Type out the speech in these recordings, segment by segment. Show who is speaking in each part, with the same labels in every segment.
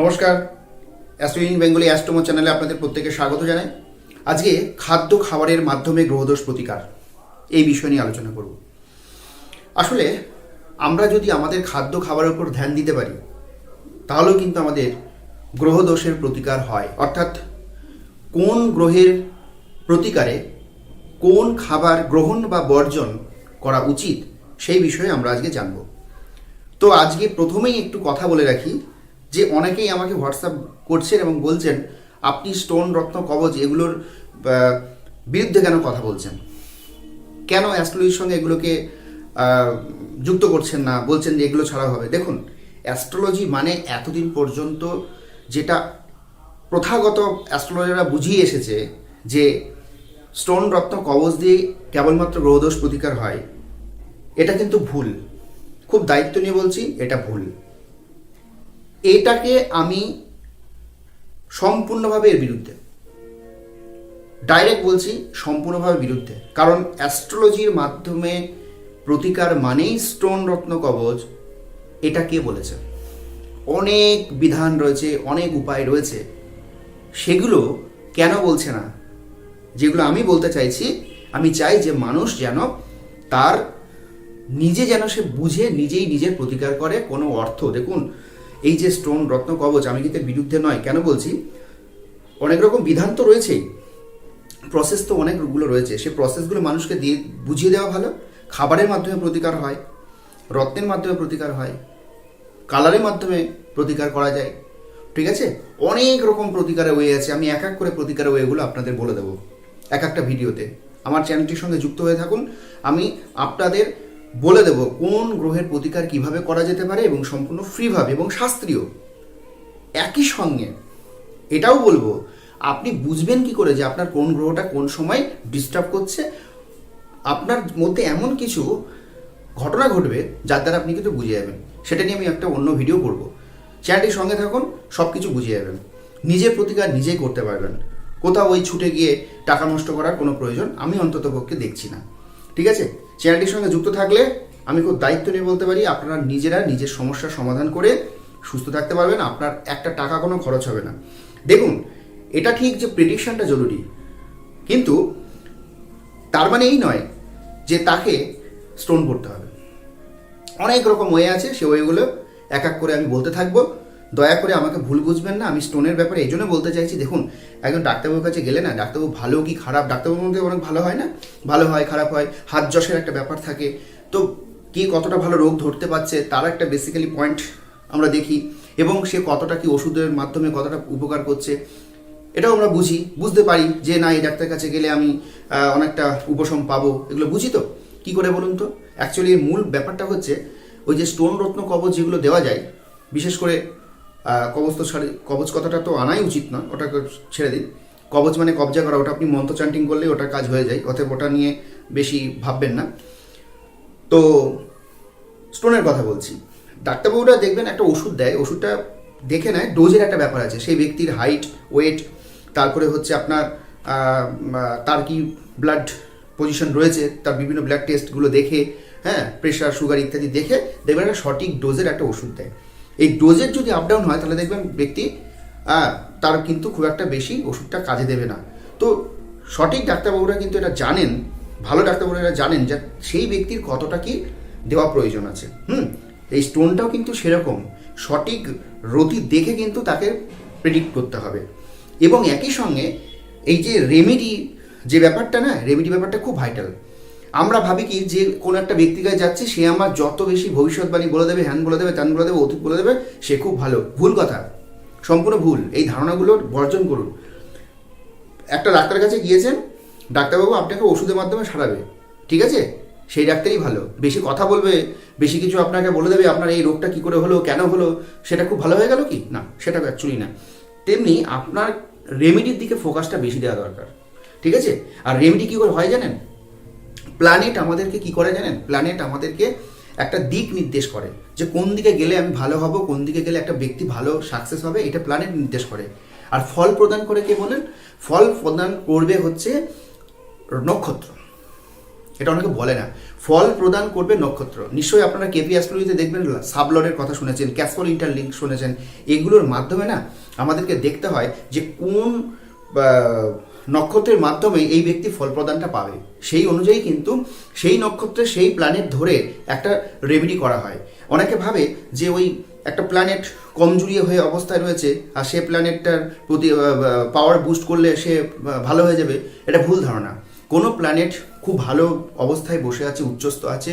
Speaker 1: নমস্কার, অ্যাস্ট্রোইং বেঙ্গলি অ্যাস্ট্রোমো চ্যানেলে আপনাদের প্রত্যেকে স্বাগত জানাই। আজকে খাদ্য খাবারের মাধ্যমে গ্রহদোষ প্রতিকার এই বিষয় নিয়ে আলোচনা করব। আসলে আমরা যদি আমাদের খাদ্য খাবারের উপর ধ্যান দিতে পারি, তাহলেও কিন্তু আমাদের গ্রহদোষের প্রতিকার হয়। অর্থাৎ কোন গ্রহের প্রতিকারে কোন খাবার গ্রহণ বা বর্জন করা উচিত, সেই বিষয়ে আমরা আজকে জানব। তো আজকে প্রথমেই একটু কথা বলে রাখি যে অনেকেই আমাকে হোয়াটসঅ্যাপ করছেন এবং বলছেন, আপনি স্টোন রত্ন কবচ এগুলোর বিরুদ্ধে কেন কথা বলছেন? কেন অ্যাস্ট্রোলজির সঙ্গে এগুলোকে যুক্ত করছেন না? বলছেন যে এগুলো ছাড়া হবে। দেখুন, অ্যাস্ট্রোলজি মানে এতদিন পর্যন্ত যেটা প্রথাগত অ্যাস্ট্রোলজাররা বুঝিয়ে এসেছে যে স্টোন রত্ন কবচ দিয়ে কেবলমাত্র গ্রহদোষ প্রতিকার হয়, এটা কিন্তু ভুল। খুব দায়িত্ব নিয়ে বলছি, এটা ভুল। এটাকে আমি সম্পূর্ণভাবে এর বিরুদ্ধে। ডাইরেক্ট বলছি সম্পূর্ণভাবে বিরুদ্ধে। কারণ অ্যাস্ট্রোলজির মাধ্যমে প্রতিকার মানেই স্টোন রত্ন কবচ, এটা কে বলেছে? অনেক বিধান রয়েছে, অনেক উপায় রয়েছে। সেগুলো কেন বলছে না? যেগুলো আমি বলতে চাইছি, আমি চাই যে মানুষ যেন তার নিজে যেন সে বুঝে, নিজেই নিজের প্রতিকার করে, কোনো অর্থ। দেখুন এই যে স্টোন রত্ন কবচ, আমি কিন্তু বিরুদ্ধে নয়? কেন বলছি? অনেক রকম বিধান তো রয়েছেই। প্রসেস তো অনেকগুলো রয়েছে। সেই প্রসেসগুলো মানুষকে দিয়ে বুঝিয়ে দেওয়া ভালো। খাবারের মাধ্যমে প্রতিকার হয়, রত্নের মাধ্যমে প্রতিকার হয় কালারের মাধ্যমে প্রতিকার করা যায়। ঠিক আছে? অনেক রকম প্রতিকারের ওয়ে আছে। আমি এক এক করে প্রতিকারের ওয়েগুলো আপনাদের বলে দেবো। এক একটা ভিডিওতে। আমার চ্যানেলটির সঙ্গে যুক্ত হয়ে থাকুন। আমি আপনাদের বলে দেব কোন গ্রহের প্রতিকার কীভাবে করা যেতে পারে এবং সম্পূর্ণ ফ্রিভাবে এবং শাস্ত্রীয়। একই সঙ্গে এটাও বলব, আপনি বুঝবেন কি করে যে আপনার কোন গ্রহটা কোন সময় ডিস্টার্ব করছে। আপনার মধ্যে এমন কিছু ঘটনা ঘটবে যার দ্বারা আপনি কিন্তু বুঝে যাবেন। সেটা নিয়ে আমি একটা অন্য ভিডিও করব। চ্যানেলটির সঙ্গে থাকুন সব কিছু বুঝে যাবেন। নিজের প্রতিকার নিজেই করতে পারবেন। কোথাও ওই ছুটে গিয়ে টাকা নষ্ট করার কোনো প্রয়োজন আমি অন্তত পক্ষে দেখছি না। ঠিক আছে? চ্যানেলটির সঙ্গে যুক্ত থাকলে আমি খুব দায়িত্ব নিয়ে বলতে পারি, আপনারা নিজেরা নিজের সমস্যার সমাধান করে সুস্থ থাকতে পারবেন, আপনার একটা টাকা কোনো খরচ হবে না। দেখুন, এটা ঠিক যে প্রেডিকশনটা জরুরি, কিন্তু তার মানে এই নয় যে তাকে স্টোন করতে হবে। অনেক রকম ওয়ে আছে, সে ওয়েগুলো এক এক করে আমি বলতে থাকব। দয়া করে আমাকে ভুল বুঝবেন না, আমি স্টোনের ব্যাপারে এই জন্য বলতে চাইছি, দেখুন, একজন ডাক্তারবাবুর কাছে গেলে না, ডাক্তারবাবু ভালো কি খারাপ? ডাক্তারবাবুর মধ্যে অনেক ভালো হয় না? ভালো হয়, খারাপ হয়, হাত যশের একটা ব্যাপার থাকে। তো কি কতটা ভালো রোগ ধরতে পারছে, তার একটা বেসিক্যালি পয়েন্ট আমরা দেখি। এবং সে কতটা কি ওষুধের মাধ্যমে কতটা উপকার করছে, এটাও আমরা বুঝি, বুঝতে পারি যে না, এই ডাক্তারের কাছে গেলে আমি অনেকটা উপশম পাবো, এগুলো বুঝি তো? কী করে বলুন তো? অ্যাকচুয়ালি মূল ব্যাপারটা হচ্ছে, ওই যে স্টোন রত্ন কবচ যেগুলো দেওয়া যায়, বিশেষ করে কবচ তো ছাড়ে কবচ কথাটা তো আনাই উচিত না ওটাকে ছেড়ে দিন। কবচ মানে কবজা করা, ওটা আপনি মন্ত্র চান্টিং করলেই ওটা কাজ হয়ে যায়, অতএব ওটা নিয়ে বেশি ভাববেন না। তো, স্টোনের কথা বলছি। ডাক্তারবাবুরা দেখবেন একটা ওষুধ দেয়, ওষুধটা দেখে নেয়, ডোজের একটা ব্যাপার আছে। সেই ব্যক্তির হাইট ওয়েট তারপরে হচ্ছে আপনার তার কি ব্লাড পজিশন রয়েছে, তার বিভিন্ন ব্লাড টেস্টগুলো দেখে হ্যাঁ প্রেশার সুগার ইত্যাদি দেখে দেখবেন একটা সঠিক ডোজের একটা ওষুধ দেয়। এই ডোজের যদি আপ ডাউন হয়, তাহলে দেখবেন ব্যক্তি তার কিন্তু খুব একটা বেশি ওষুধটা কাজে দেবে না। তো সঠিক ডাক্তারবাবুরা কিন্তু এটা জানেন, ভালো ডাক্তারবাবুরা জানেন যে সেই ব্যক্তির কতটা কি দেওয়া প্রয়োজন আছে। হুম? এই স্টোনটাও কিন্তু সেরকম। সঠিক রতি দেখে কিন্তু তাকে প্রেডিক্ট করতে হবে। এবং একই সঙ্গে এই যে রেমেডি যে ব্যাপারটা না রেমেডি ব্যাপারটা খুব ভাইটাল আমরা ভাবি কি যে কোনো একটা ব্যক্তি কাছে যাচ্ছে, সে আমার যত বেশি ভবিষ্যৎবাণী বলে দেবে হ্যান বলে দেবে ত্যান বলে দেবে, অতীত বলে দেবে, সে খুব ভালো। ভুল কথা। সম্পূর্ণ ভুল। এই ধারণাগুলো বর্জন করুন। একটা ডাক্তারের কাছে গিয়েছেন, ডাক্তারবাবু আপনাকে ওষুধের মাধ্যমে সারাবে। ঠিক আছে? সেই ডাক্তারই ভালো। বেশি কথা বলবে, বেশি কিছু আপনাকে বলে দেবে, আপনার এই রোগটা কি করে হলো, কেন হলো, সেটা খুব ভালো হয়ে গেল কি? না, সেটা অ্যাকচুয়ালি না। তেমনি আপনার রেমেডির দিকে ফোকাসটা বেশি দেওয়া দরকার। ঠিক আছে? আর রেমেডি কী করে হয় জানেন? প্ল্যানেট আমাদেরকে কি করে জানেন? প্ল্যানেট আমাদেরকে একটা দিক নির্দেশ করে যে কোন দিকে গেলে আমি ভালো হব, কোন দিকে গেলে একটা ব্যক্তি ভালো সাকসেস হবে, এটা প্ল্যানেট নির্দেশ করে। আর ফল প্রদান করে কে বলেন? ফল প্রদান করবে হচ্ছে নক্ষত্র। এটা অনেকে বলে না। ফল প্রদান করবে নক্ষত্র। নিশ্চয়ই আপনারা কেপি অ্যাস্ট্রোলজিতে দেখবেন, সাবলরের কথা শুনেছেন ক্যাসপল ইন্টারলিঙ্ক শুনেছেন। এগুলোর মাধ্যমে না আমাদেরকে দেখতে হয় যে কোন নক্ষত্রের মাধ্যমে এই ব্যক্তি ফল প্রদানটা পাবে। সেই অনুযায়ী কিন্তু সেই নক্ষত্রের সেই প্ল্যানেট ধরে একটা রেমেডি করা হয়। অনেকে ভাবে যে ওই একটা প্ল্যানেট কমজোরি হয়ে অবস্থায় রয়েছে আর সে প্ল্যানেটটার প্রতি পাওয়ার বুস্ট করলে সে ভালো হয়ে যাবে, এটা ভুল ধারণা। কোনো প্ল্যানেট খুব ভালো অবস্থায় বসে আছে, উচ্চস্থ আছে,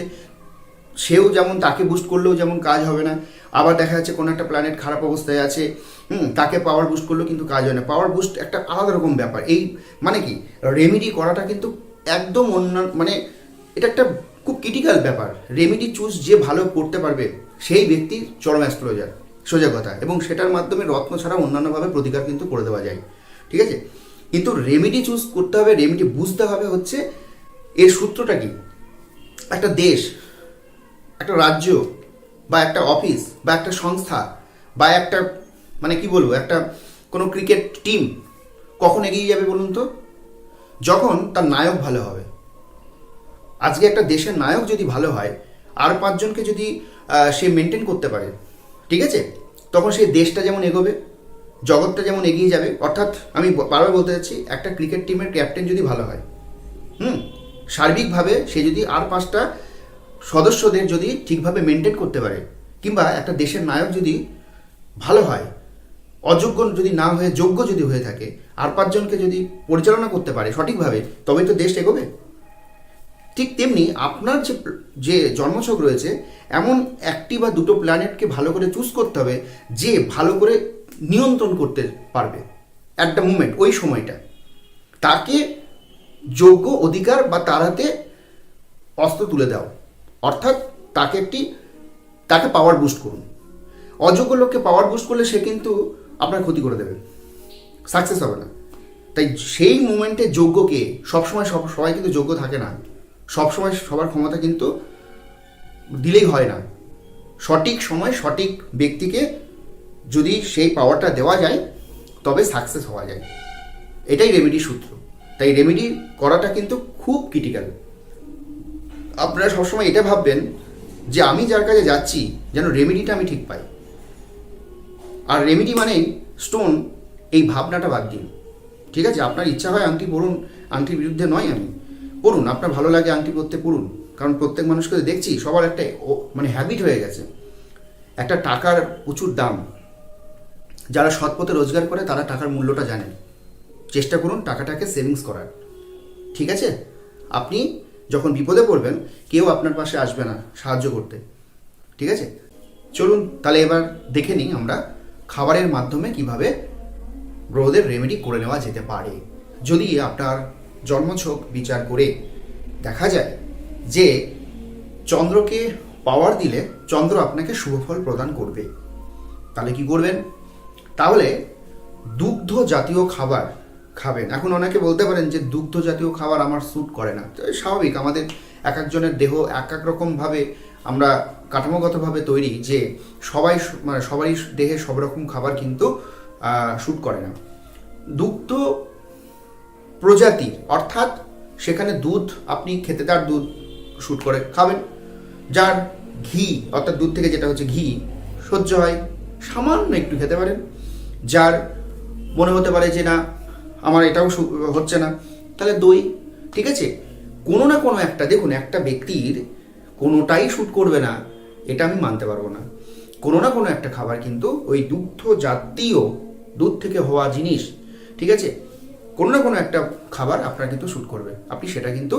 Speaker 1: সেও যেমন তাকে বুস্ট করলেও যেমন কাজ হবে না আবার দেখা যাচ্ছে কোনো একটা প্ল্যানেট খারাপ অবস্থায় আছে, হুম, তাকে পাওয়ার বুস্ট করলেও কিন্তু কাজ হয় না। পাওয়ার বুস্ট একটা আলাদা রকম ব্যাপার। এই মানে কি রেমিডি করাটা কিন্তু একদম অন্য মানে এটা একটা খুব ক্রিটিক্যাল ব্যাপার। রেমিডি চুজ যে ভালো করতে পারবে, সেই ব্যক্তি চরম অ্যাস্ট্রোলজার সোজা কথা। এবং সেটার মাধ্যমে রত্ন ছাড়া অন্যান্যভাবে প্রতিকার কিন্তু করে দেওয়া যায়। ঠিক আছে? কিন্তু রেমিডি চুজ করতে হবে রেমিডি বুঝতে হবে হচ্ছে, এর সূত্রটা কি? একটা দেশ, একটা রাজ্য বা একটা অফিস, বা একটা সংস্থা, বা একটা মানে কি বলব, একটা কোনো ক্রিকেট টিম কখন এগিয়ে যাবে বলুন তো? যখন তার নায়ক ভালো হবে। আজকে একটা দেশের নায়ক যদি ভালো হয়, আর পাঁচজনকে যদি সে মেনটেন করতে পারে, ঠিক আছে? তখন সেই দেশটা যেমন এগোবে, জগৎটা যেমন এগিয়ে যাবে, অর্থাৎ আমি বারবার বলতে চাচ্ছি একটা ক্রিকেট টিমের ক্যাপ্টেন যদি ভালো হয়, হুম? সার্বিকভাবে সে যদি আর পাঁচটা সদস্যদের যদি ঠিকভাবে মেনটেন করতে পারে, কিংবা একটা দেশের নায়ক যদি ভালো হয়, অযোগ্য যদি না হয়ে, যোগ্য যদি হয়ে থাকে, আর পাঁচজনকে যদি পরিচালনা করতে পারে সঠিকভাবে, তবেই তো দেশ এগোবে। ঠিক তেমনি আপনার যে যে জন্মছক রয়েছে, এমন একটি বা দুটো প্ল্যানেটকে ভালো করে চুজ করতে হবে, যে ভালো করে নিয়ন্ত্রণ করতে পারবে অ্যাট দ্য মুমেন্ট ওই সময়টা। তাকে যোগ্য অধিকার বা তার হাতে অস্ত্র তুলে দাও। অর্থাৎ তাকে একটি, তাকে পাওয়ার বুস্ট করুন। অযোগ্য লোককে পাওয়ার বুস্ট করলে সে কিন্তু আপনার ক্ষতি করে দেবে। সাকসেস হবে না। তাই সেই মুমেন্টে যোগ্য কে সবসময়, সব, সবাই কিন্তু যোগ্য থাকে না। সবসময় সবার ক্ষমতা কিন্তু দিলেই হয় না। সঠিক সময় সঠিক ব্যক্তিকে যদি সেই পাওয়ারটা দেওয়া যায়, তবে সাকসেস হওয়া যায়। এটাই রেমেডি সূত্র। তাই রেমেডি করাটা কিন্তু খুব ক্রিটিক্যাল আপনারা সবসময় এটা ভাববেন যে আমি যার কাছে যাচ্ছি, যেন রেমেডিটা আমি ঠিক পাই। আর রেমেডি মানেই স্টোন এই ভাবনাটা বাদ দিন ঠিক আছে? আপনার ইচ্ছা হয় আংটি পড়ুন আংটির বিরুদ্ধে নয় আমি। পড়ুন আপনার ভালো লাগে আংটি পরতে পড়ুন কারণ প্রত্যেক মানুষকে তো দেখছি, সবার একটা মানে হ্যাবিট হয়ে গেছে। একটা টাকার প্রচুর দাম। যারা সৎ পথে রোজগার করে, তারা টাকার মূল্যটা জানেন চেষ্টা করুন টাকাটাকে সেভিংস করার। ঠিক আছে? আপনি যখন বিপদে পড়বেন, কেউ আপনার পাশে আসবে না সাহায্য করতে। ঠিক আছে? চলুন, তাহলে এবার দেখে নিই আমরা খাবারের মাধ্যমে কীভাবে গ্রহদের রেমেডি করে নেওয়া যেতে পারে। যদি আপনার জন্মছক বিচার করে দেখা যায় যে চন্দ্রকে পাওয়ার দিলে চন্দ্র আপনাকে শুভফল প্রদান করবে, তাহলে কি করবেন? তাহলে দুগ্ধ জাতীয় খাবার খাবেন। এখন অনেকে বলতে পারেন যে দুগ্ধ জাতীয় খাবার আমার স্যুট করে না। স্বাভাবিক, আমাদের এক একজনের দেহ এক এক রকমভাবে আমরা কাঠামোগতভাবে তৈরি যে সবাই মানে সবারই দেহে সব রকম খাবার কিন্তু শ্যুট করে না। দুগ্ধ প্রজাতি, অর্থাৎ সেখানে দুধ, আপনি খেতে তার দুধ শ্যুট করে খাবেন। যার ঘি, অর্থাৎ দুধ থেকে যেটা হচ্ছে ঘি, সহ্য হয়। সামান্য একটু খেতে পারেন। যার মনে হতে পারে যে না আমার এটাও হচ্ছে না। তাহলে দই, ঠিক আছে? কোনো না কোনো একটা, দেখুন, একটা ব্যক্তির কোনোটাই শ্যুট করবে না, এটা আমি মানতে পারব না। কোনো না কোনো একটা খাবার কিন্তু ওই দুগ্ধ জাতীয় দুধ থেকে হওয়া জিনিস, ঠিক আছে? কোনো না কোনো একটা খাবার আপনার কিন্তু শ্যুট করবে। আপনি সেটা কিন্তু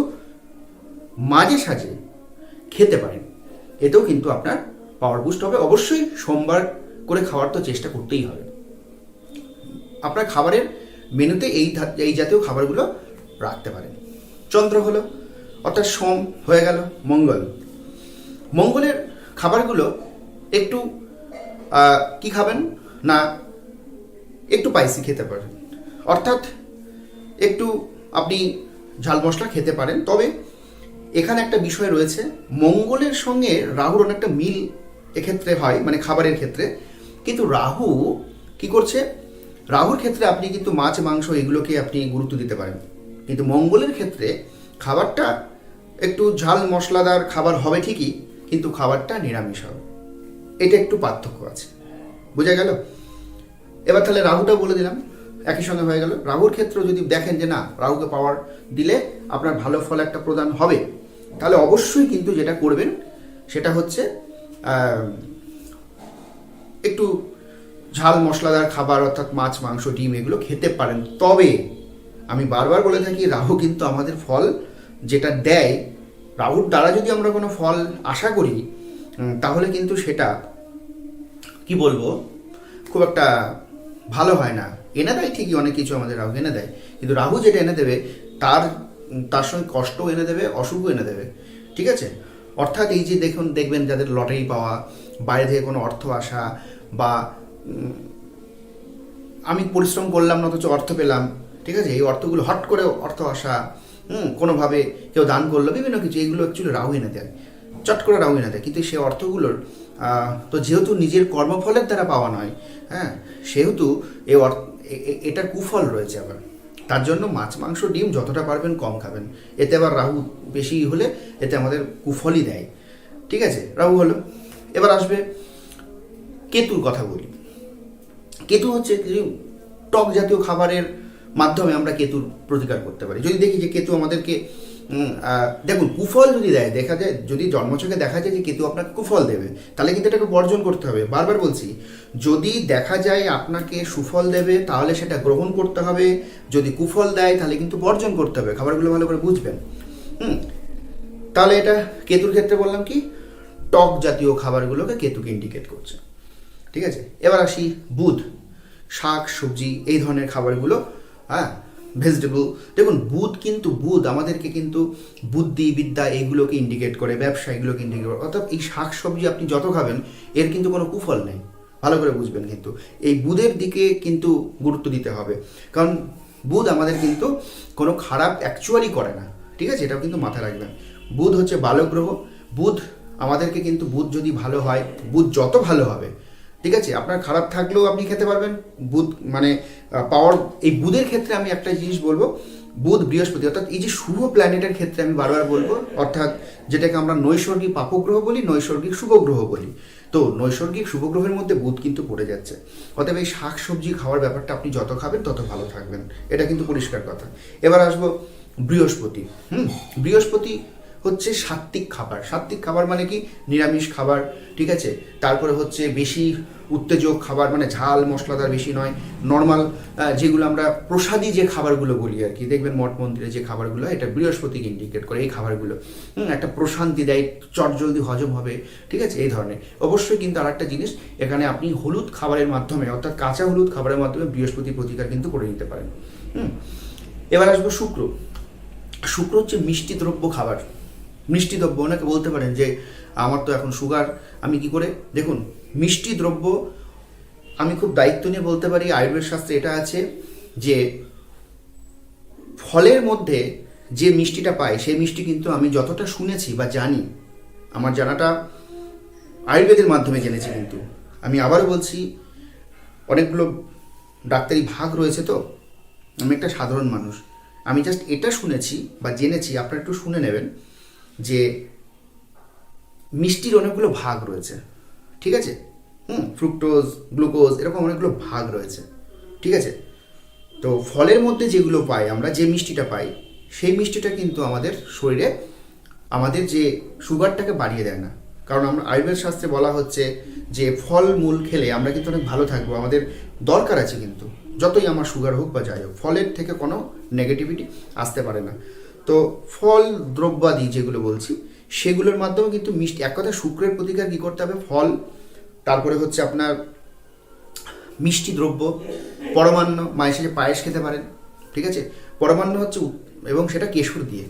Speaker 1: মাঝে সাঝে খেতে পারেন। এতেও কিন্তু আপনার পাওয়ার বুস্ট হবে। অবশ্যই সোমবার করে খাওয়ার তো চেষ্টা করতেই হবে। আপনার খাবারের মেনুতে এই এই জাতীয় খাবারগুলো রাখতে পারেন। চন্দ্র হলো, অর্থাৎ সোম হয়ে গেল, মঙ্গল। মঙ্গলের খাবারগুলো একটু কি খাবেন? না, একটু পাইসি খেতে পারেন। অর্থাৎ একটু আপনি ঝাল মশলা খেতে পারেন, তবে এখানে একটা বিষয় রয়েছে, মঙ্গলের সঙ্গে রাহুর অনেকটা মিল এক্ষেত্রে হয় মানে খাবারের ক্ষেত্রে। কিন্তু রাহু কি করছে? রাহুর ক্ষেত্রে আপনি কিন্তু মাছ, মাংস এগুলোকে আপনি গুরুত্ব দিতে পারেন। কিন্তু মঙ্গলের ক্ষেত্রে খাবারটা একটু ঝাল, মশলাদার খাবার হবে ঠিকই, কিন্তু খাবারটা নিরামিষ হবে। এটা একটু পার্থক্য আছে। বোঝা গেল? এবার তাহলে রাহুটা বলে দিলাম। একই সঙ্গে হয়ে গেল। রাহুর ক্ষেত্রে যদি দেখেন যে না, রাহুকে পাওয়ার দিলে আপনার ভালো ফল একটা প্রদান হবে, তাহলে অবশ্যই কিন্তু যেটা করবেন, সেটা হচ্ছে একটু ঝাল মশলাদার খাবার অর্থাৎ মাছ, মাংস, ডিম এগুলো খেতে পারেন। তবে আমি বারবার বলে থাকি, রাহু কিন্তু আমাদের ফল যেটা দেয়, রাহুর দ্বারা যদি আমরা কোনো ফল আশা করি তাহলে কিন্তু সেটা, কি বলব, খুব একটা ভালো হয় না। এনে দেয় ঠিকই, অনেক কিছু আমাদের রাহু এনে দেয়। কিন্তু রাহু যেটা এনে দেবে, তার তার সঙ্গে কষ্টও এনে দেবে, অসুখও এনে দেবে। ঠিক আছে? অর্থাৎ এই যে দেখুন, দেখবেন যাদের লটারি পাওয়া, বাইরে থেকে কোনো অর্থ আসা বা আমি পরিশ্রম করলাম না, অথচ অর্থ পেলাম। ঠিক আছে? এই অর্থগুলো হট করে অর্থ আসা, হুম, কোনোভাবে কেউ দান করল, বিভিন্ন কিছু। এইগুলো অ্যাকচুয়ালি রাহু এনে দেয়। চট করে রাহু এনে দেয়। কিন্তু সেই অর্থগুলোর তো যেহেতু নিজের কর্মফলের দ্বারা পাওয়া নয় হ্যাঁ সেহেতু এই অর্থ এটার কুফল রয়েছে আবার। তার জন্য মাছ, মাংস, ডিম যতটা পারবেন কম খাবেন। এতে আবার রাহু বেশি হলে এতে আমাদের কুফলই দেয়। ঠিক আছে? রাহু হলো। এবার আসবে কেতুর কথা বলি। কেতু হচ্ছে টক জাতীয় খাবারের মাধ্যমে আমরা কেতুর প্রতিকার করতে পারি। যদি দেখি যে কেতু আমাদেরকে দেখুন, কুফল যদি দেয়, দেখা যায়, যদি জন্মছকে দেখা যায় যে কেতু আপনাকে কুফল দেবে, তাহলে কিন্তু এটাকে বর্জন করতে হবে। বারবার বলছি, যদি দেখা যায় আপনাকে সুফল দেবে, তাহলে সেটা গ্রহণ করতে হবে। যদি কুফল দেয়, তাহলে কিন্তু বর্জন করতে হবে। খাবারগুলো ভালো করে বুঝবেন। হুম, তাহলে এটা কেতুর ক্ষেত্রে বললাম কি, টক জাতীয় খাবারগুলোকে কেতুকে ইন্ডিকেট করছে। ঠিক আছে? এবার আসি বুধ, শাক, সবজি, এই ধরনের খাবারগুলো হ্যাঁ? ভেজিটেবল দেখুন, বুধ কিন্তু, বুধ আমাদেরকে কিন্তু বুদ্ধি, বিদ্যা এইগুলোকে ইন্ডিকেট করে ব্যবসা এগুলোকে ইন্ডিকেট করে। অর্থাৎ এই শাক, সবজি আপনি যত খাবেন, এর কিন্তু কোনো কুফল নেই। ভালো করে বুঝবেন কিন্তু। এই বুধের দিকে কিন্তু গুরুত্ব দিতে হবে। কারণ বুধ আমাদের কিন্তু কোনো খারাপ অ্যাকচুয়ালি করে না। ঠিক আছে? এটাও কিন্তু মাথায় রাখবেন। বুধ হচ্ছে বালক গ্রহ বুধ আমাদেরকে কিন্তু, বুধ যদি ভালো হয়, বুধ যত ভালো হবে ঠিক আছে, আপনার খারাপ থাকলেও আপনি খেতে পারবেন। বুধ মানে পাওয়ার, এই বুধের ক্ষেত্রে আমি একটা জিনিস বলব, বুধ বৃহস্পতি, অর্থাৎ এই যে শুভ প্ল্যানেটের ক্ষেত্রে আমি বারবার বলব, অর্থাৎ যেটাকে আমরা নৈসর্গিক পাপগ্রহ বলি, নৈসর্গিক শুভ গ্রহ বলি। তো নৈসর্গিক শুভ গ্রহের মধ্যে বুধ কিন্তু পড়ে যাচ্ছে। অতএব এই শাক সবজি খাওয়ার ব্যাপারটা আপনি যত খাবেন, তত ভালো থাকবেন। এটা কিন্তু পরিষ্কার কথা। এবার আসব বৃহস্পতি। হুম, বৃহস্পতি হচ্ছে সাত্বিক খাবার। সাত্বিক খাবার মানে কি? নিরামিষ খাবার ঠিক আছে? তারপরে হচ্ছে বেশি উত্তেজক খাবার মানে ঝাল মশলাদার বেশি নয়। নর্মাল যেগুলো আমরা প্রসাদী যে খাবারগুলো বলি আর কি। দেখবেন মঠ মন্দিরে যে খাবারগুলো এটা বৃহস্পতিকে ইন্ডিকেট করে এই খাবারগুলো। হুম, একটা প্রশান্তি দেয় চট জলদি হজম হবে ঠিক আছে? এই ধরনের। অবশ্যই কিন্তু আর একটা জিনিস এখানে আপনি হলুদ খাবারের মাধ্যমে অর্থাৎ কাঁচা হলুদ খাবারের মাধ্যমে বৃহস্পতি প্রতিকার কিন্তু করে নিতে পারেন। হুম এবার আসব শুক্র। শুক্র হচ্ছে মিষ্টি দ্রব্য খাবার। মিষ্টি দ্রব্য অনেকে বলতে পারেন যে, আমার তো এখন সুগার আমি কি করে? দেখুন, মিষ্টি দ্রব্য আমি খুব দায়িত্ব নিয়ে বলতে পারি, আয়ুর্বেদ শাস্ত্রে এটা আছে যে, ফলের মধ্যে যে মিষ্টিটা পাই, সেই মিষ্টি কিন্তু আমি যতটা শুনেছি বা জানি, আমার জানাটা আয়ুর্বেদের মাধ্যমে জেনেছি কিন্তু। আমি আবারও বলছি, অনেকগুলো ডাক্তারি ভাগ রয়েছে তো, আমি একটা সাধারণ মানুষ। আমি জাস্ট এটা শুনেছি বা জেনেছি, আপনারা একটু শুনে নেবেন। যে মিষ্টির অনেকগুলো ভাগ রয়েছে। ঠিক আছে? হুম ফ্রুক্টোজ গ্লুকোজ এরকম অনেকগুলো ভাগ রয়েছে। ঠিক আছে? তো ফলের মধ্যে যেগুলো পাই, আমরা যে মিষ্টিটা পাই, সেই মিষ্টিটা কিন্তু আমাদের শরীরে আমাদের যে সুগারটাকে বাড়িয়ে দেয় না। কারণ আমরা আয়ুর্বেদ শাস্ত্রে বলা হচ্ছে যে ফল মূল খেলে আমরা কিন্তু অনেক ভালো থাকব। আমাদের দরকার আছে কিন্তু। যতই আমার সুগার হোক বা যাই হোক, ফলের থেকে কোনো নেগেটিভিটি আসতে পারে না। তো ফল, দ্রব্যাদি যেগুলো বলছি, সেগুলোর মাধ্যমে কিন্তু মিষ্টি, এক কথা শুক্রের প্রতিকার কী করতে হবে? ফল, তারপরে হচ্ছে আপনার মিষ্টি দ্রব্য, পরমান্ন, মায়ের সাথে পায়েস খেতে পারেন, ঠিক আছে? পরমান্ন হচ্ছে এবং সেটা কেশর দিয়ে।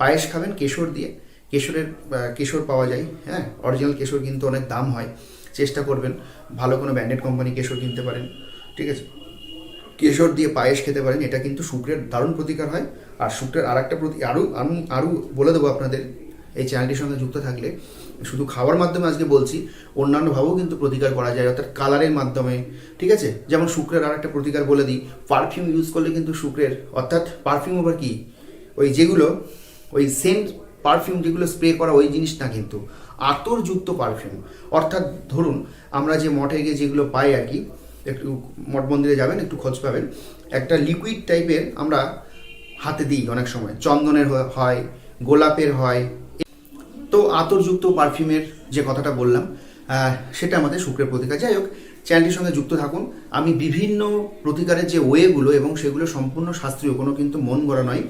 Speaker 1: পায়েস খাবেন কেশর দিয়ে, কেশরের কেশর পাওয়া যায় হ্যাঁ? অরিজিনাল কেশর কিন্তু অনেক দাম হয়, চেষ্টা করবেন, ভালো কোনো ব্র্যান্ডেড কোম্পানি কেশর কিনতে পারেন, ঠিক আছে? কেশর দিয়ে পায়েস খেতে পারেন, এটা কিন্তু শুক্রের দারুণ প্রতিকার হয়। আর শুক্রের আর একটা প্রতি আরও আমি আরও বলে দেবো আপনাদের এই চ্যানেলটির সঙ্গে যুক্ত থাকলে। শুধু খাওয়ার মাধ্যমে আজকে বলছি, অন্যান্যভাবেও কিন্তু প্রতিকার করা যায়, অর্থাৎ কালারের মাধ্যমে, ঠিক আছে? যেমন শুক্রের আর একটা প্রতিকার বলে দিই, পারফিউম ইউজ করলে কিন্তু শুক্রের, অর্থাৎ পারফিউম আবার কি? ওই যেগুলো, ওই সেন্ট পারফিউম যেগুলো স্প্রে করা ওই জিনিস না কিন্তু, আতরযুক্ত পারফিউম। অর্থাৎ ধরুন, আমরা যে মঠে গিয়ে যেগুলো পাই আর কি একটু মঠ মন্দিরে যাবেন, একটু খোঁজ পাবেন। একটা লিকুইড টাইপের আমরা হাতে দিই অনেক সময়। চন্দনের হয়, গোলাপের হয়। তো আতরযুক্ত পারফিউমের যে কথাটা বললাম সেটা আমাদের শুক্রের প্রতিকার। যাই হোক, চ্যানেলটির সঙ্গে যুক্ত থাকুন। আমি বিভিন্ন প্রতিকারের যে ওয়েগুলো এবং সেগুলো সম্পূর্ণ শাস্ত্রীয়, কোনো কিন্তু মন গড়া নয়।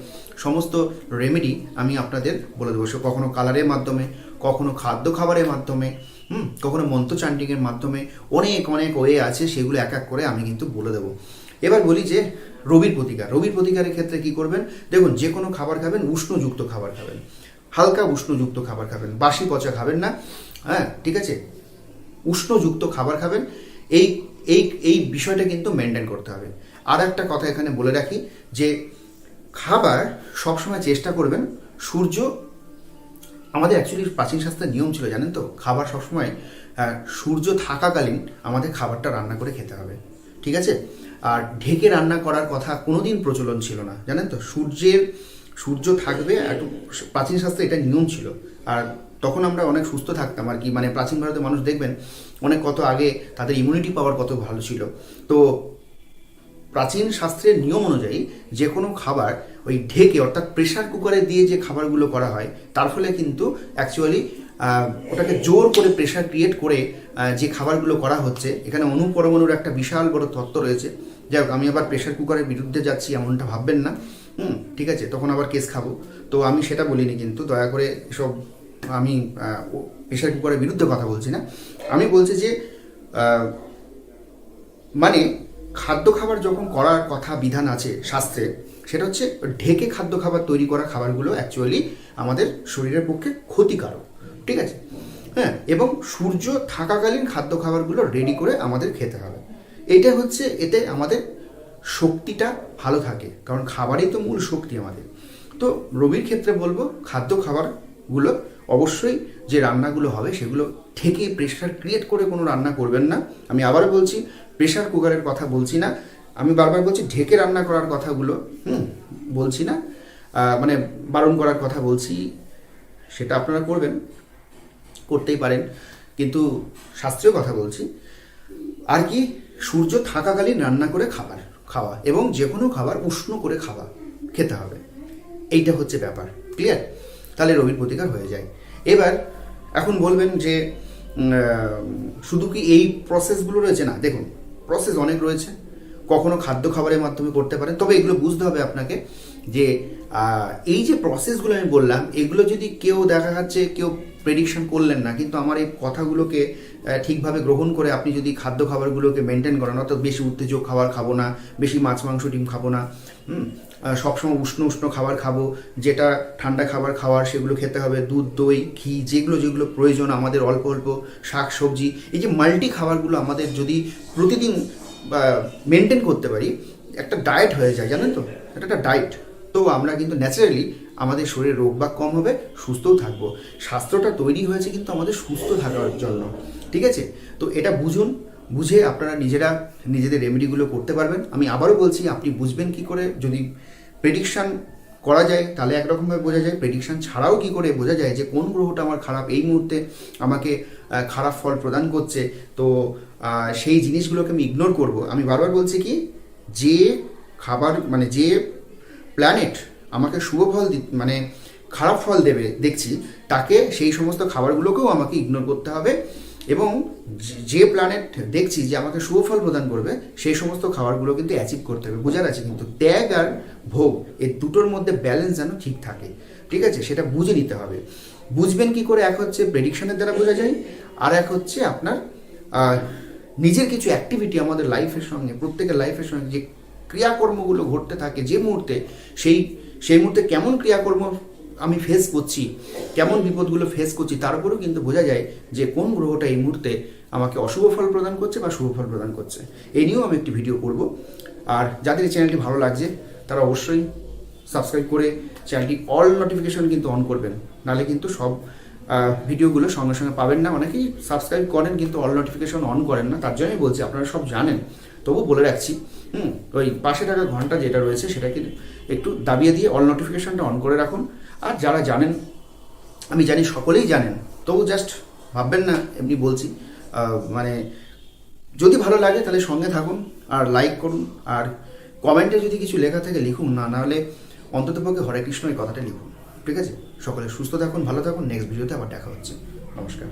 Speaker 1: সমস্ত রেমেডি আমি আপনাদের বলে দেবো। কখনো কালারের মাধ্যমে, কখনো খাদ্য খাবারের মাধ্যমে হুম, কখনো মন্ত্র চান্টিংয়ের মাধ্যমে অনেক অনেক ওয়ে আছে, সেগুলো এক এক করে আমি কিন্তু বলে দেবো। এবার বলি যে রবির প্রতিকার। রবির প্রতিকারের ক্ষেত্রে কি করবেন? দেখুন, যে কোনো খাবার খাবেন, উষ্ণযুক্ত খাবার খাবেন। হালকা উষ্ণযুক্ত খাবার খাবেন, বাসি পচা খাবেন না হ্যাঁ ঠিক আছে? উষ্ণযুক্ত খাবার খাবেন, এই এই এই বিষয়টা কিন্তু মেনটেন করতে হবে। আর একটা কথা এখানে বলে রাখি যে খাবার সবসময় চেষ্টা করবেন সূর্য আমাদের অ্যাকচুয়ালি প্রাচীন শাস্ত্রের নিয়ম ছিল, জানেন তো? খাবার সবসময় সূর্য থাকাকালীন আমাদের খাবারটা রান্না করে খেতে হবে। ঠিক আছে? আর ঢেকে রান্না করার কথা কোনোদিন প্রচলন ছিল না, জানেন তো? সূর্যের, সূর্য থাকবে একটু প্রাচীন শাস্ত্রে এটা নিয়ম ছিল। আর তখন আমরা অনেক সুস্থ থাকতাম আর কি। মানে প্রাচীন ভারতের মানুষ দেখবেন, অনেক কত আগে তাদের ইমিউনিটি পাওয়ার কত ভালো ছিল। তো প্রাচীন শাস্ত্রের নিয়ম অনুযায়ী যে কোনো খাবার ওই ঢেকে অর্থাৎ প্রেশার কুকারে দিয়ে যে খাবারগুলো করা হয়, তার ফলে কিন্তু অ্যাকচুয়ালি ওটাকে জোর করে প্রেশার ক্রিয়েট করে যে খাবারগুলো করা হচ্ছে, এখানে অনুপরমাণুর একটা বিশাল বড় তত্ত্ব রয়েছে। যাই হোক, আমি আবার প্রেশার কুকারের বিরুদ্ধে যাচ্ছি, এমনটা ভাববেন না। হুম, ঠিক আছে, তখন আবার কেস খাব। তো আমি সেটা বলিনি কিন্তু, দয়া করে এসব আমি প্রেশার কুকারের বিরুদ্ধে কথা বলছি না। আমি বলছি যে মানে খাদ্য খাবার যখন করার কথা বিধান আছে, শাস্ত্রে, সেটা হচ্ছে ঢেকে খাদ্য খাবার তৈরি করা খাবারগুলো অ্যাকচুয়ালি আমাদের শরীরের পক্ষে ক্ষতিকারক, ঠিক আছে? হ্যাঁ এবং সূর্য থাকাকালীন খাদ্য খাবারগুলো রেডি করে আমাদের খেতে হবে। এটা হচ্ছে, এতে আমাদের শক্তিটা ভালো থাকে, কারণ খাবারই তো মূল শক্তি আমাদের। তো রবির ক্ষেত্রে বলব, খাদ্য খাবারগুলো অবশ্যই যে রান্নাগুলো হবে, সেগুলো ঠেকে প্রেশার ক্রিয়েট করে কোনো রান্না করবেন না। আমি আবারও বলছি প্রেশার কুকারের কথা বলছি না। আমি বারবার বলছি, ঢেকে রান্না করার কথাগুলো, হুম, বলছি না। মানে বারণ করার কথা বলছি, সেটা আপনারা করবেন, করতেই পারেন। কিন্তু শাস্ত্রীয় কথা বলছি, আর কি, সূর্য থাকাকালীন রান্না করে খাবার, খাওয়া, এবং যে কোনো খাবার উষ্ণ করে খাওয়া, খেতে হবে। এইটা হচ্ছে ব্যাপার ক্লিয়ার তাহলে রবির প্রতিকার হয়ে যায়। এবার, এখন বলবেন যে শুধু কি এই প্রসেসগুলো রয়েছে না? দেখুন প্রসেস অনেক রয়েছে। কখনো খাদ্য খাবারের মাধ্যমে করতে পারেন। তবে এগুলো বুঝতে হবে আপনাকে যে এই যে প্রসেসগুলো আমি বললাম, এগুলো যদি কেউ দেখা যাচ্ছে কেউ প্রেডিকশন করলেন না, কিন্তু আমার এই কথাগুলোকে ঠিকভাবে গ্রহণ করে আপনি যদি খাদ্য খাবারগুলোকে মেনটেন করেন, অর্থাৎ বেশি উত্তেজক খাবার খাব না, বেশি মাছ, মাংস, ডিম খাব না সবসময় উষ্ণ উষ্ণ খাবার খাব। যেটা ঠান্ডা খাবার খাওয়ার সেগুলো খেতে হবে। দুধ, দই, ঘি, যেগুলো যেগুলো প্রয়োজন আমাদের অল্প অল্প শাক, সবজি। এই যে মাল্টি খাবারগুলো আমাদের যদি প্রতিদিন মেনটেন করতে পারি, একটা ডায়েট হয়ে যায়, জানেন তো? এটা একটা ডায়েট তো আমরা কিন্তু ন্যাচারালি আমাদের শরীরে রোগ বাগ কম হবে, সুস্থও থাকব। স্বাস্থ্যটা তৈরি হয়েছে কিন্তু আমাদের সুস্থ থাকার জন্য। ঠিক আছে? তো এটা বুঝুন, বুঝে আপনারা নিজেরা নিজেদের রেমেডিগুলো করতে পারবেন। আমি আবারও বলছি, আপনি বুঝবেন কি করে যদি প্রেডিকশান করা যায়, তাহলে একরকমভাবে বোঝা যায়। প্রেডিকশান ছাড়াও কি করে বোঝা যায় যে, কোন গ্রহটা আমার খারাপ? এই মুহূর্তে আমাকে খারাপ ফল প্রদান করছে। তো সেই জিনিসগুলোকে আমি ইগনোর করব। আমি বারবার বলছি কি, যে খাবার মানে যে প্ল্যানেট আমাকে শুভ ফল মানে খারাপ ফল দেবে, দেখছি, তাকে সেই সমস্ত খাবারগুলোকেও আমাকে ইগনোর করতে হবে। এবং যে- প্ল্যানেট দেখছি যে আমাকে শুভ ফল প্রদান করবে, সেই সমস্ত খাবারগুলো কিন্তু অ্যাচিভ করতে হবে। বোঝার আছে কিন্তু ত্যাগ আর ভোগ এই দুটোর মধ্যে ব্যালেন্স যেন ঠিক থাকে। ঠিক আছে? সেটা বুঝে নিতে হবে। বুঝবেন কি করে? এক হচ্ছে প্রেডিকশনের দ্বারা বোঝা যায়, আর এক হচ্ছে আপনার নিজের কিছু অ্যাক্টিভিটি আমাদের লাইফের সঙ্গে, প্রত্যেকের লাইফের সঙ্গে যে ক্রিয়াকর্মগুলো ঘটতে থাকে যে মুহূর্তে, সেই সেই মুহূর্তে কেমন ক্রিয়াকর্ম আমি ফেস করছি। কেমন বিপদগুলো ফেস করছি তার উপরেও কিন্তু বোঝা যায় যে কোন গ্রহটা এই মুহূর্তে আমাকে অশুভ ফল প্রদান করছে বা শুভ ফল প্রদান করছে। এই নিয়েও আমি একটি ভিডিও করব। আর যাদের এই চ্যানেলটি ভালো লাগছে, তারা অবশ্যই সাবস্ক্রাইব করে চ্যানেলটি অল নোটিফিকেশন কিন্তু অন করবেন। নাহলে কিন্তু সব ভিডিওগুলো সঙ্গে সঙ্গে পাবেন না। অনেকেই সাবস্ক্রাইব করেন কিন্তু অল নোটিফিকেশন অন করেন না। তার জন্যই বলছি, আপনারা সব জানেন। তবু বলে রাখছি, হুম, ওই পাশে থাকা ঘণ্টা যেটা রয়েছে সেটাকে একটু দাবিয়ে দিয়ে অল নোটিফিকেশনটা অন করে রাখুন। আর যারা জানেন, আমি জানি সকলেই জানেন, তবু জাস্ট ভাববেন না, এমনি বলছি। মানে যদি ভালো লাগে তাহলে সঙ্গে থাকুন, আর লাইক করুন, আর কমেন্টে যদি কিছু লেখা থাকে লিখুন, না নাহলে অন্ততপক্ষে হরে কৃষ্ণ এই কথাটা লিখুন, ঠিক আছে? সকলে সুস্থ থাকুন, ভালো থাকুন নেক্সট ভিডিওতে আবার দেখা হচ্ছে। নমস্কার।